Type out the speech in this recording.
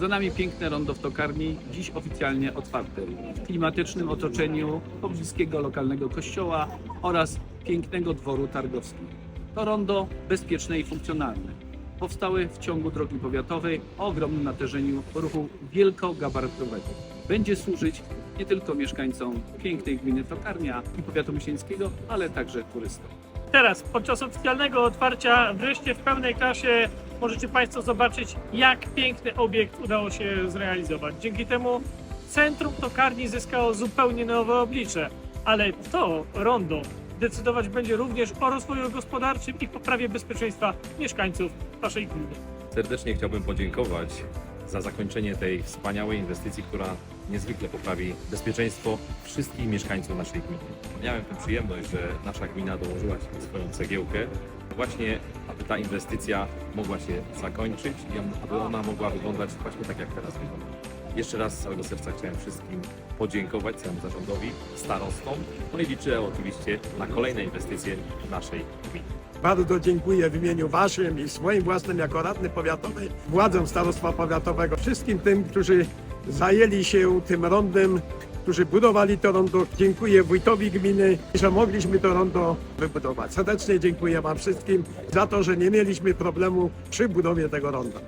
Za nami piękne rondo w tokarni, dziś oficjalnie otwarte. W klimatycznym otoczeniu pobliskiego lokalnego kościoła oraz pięknego dworu targowskiego. To rondo bezpieczne i funkcjonalne. Powstały w ciągu drogi powiatowej o ogromnym natężeniu ruchu wielkogabarytowego. Będzie służyć nie tylko mieszkańcom pięknej gminy Tokarnia i powiatu myśleńskiego, ale także turystom. Teraz, podczas oficjalnego otwarcia, wreszcie w pełnej klasie możecie Państwo zobaczyć, jak piękny obiekt udało się zrealizować. Dzięki temu centrum tokarni zyskało zupełnie nowe oblicze, ale to rondo decydować będzie również o rozwoju gospodarczym i poprawie bezpieczeństwa mieszkańców naszej gminy. Serdecznie chciałbym podziękować za zakończenie tej wspaniałej inwestycji, która niezwykle poprawi bezpieczeństwo wszystkich mieszkańców naszej gminy. Miałem tę przyjemność, że nasza gmina dołożyła swoją cegiełkę właśnie, aby ta inwestycja mogła się zakończyć i aby ona mogła wyglądać właśnie tak, jak teraz wygląda. Jeszcze raz z całego serca chciałem wszystkim podziękować całemu zarządowi, starostom, no i liczę oczywiście na kolejne inwestycje w naszej gminie. Bardzo dziękuję w imieniu Waszym i swoim własnym jako radny powiatowy, władzom starostwa powiatowego, wszystkim tym, którzy zajęli się tym rondem, którzy budowali to rondo. Dziękuję wójtowi gminy, że mogliśmy to rondo wybudować. Serdecznie dziękuję Wam wszystkim za to, że nie mieliśmy problemu przy budowie tego ronda.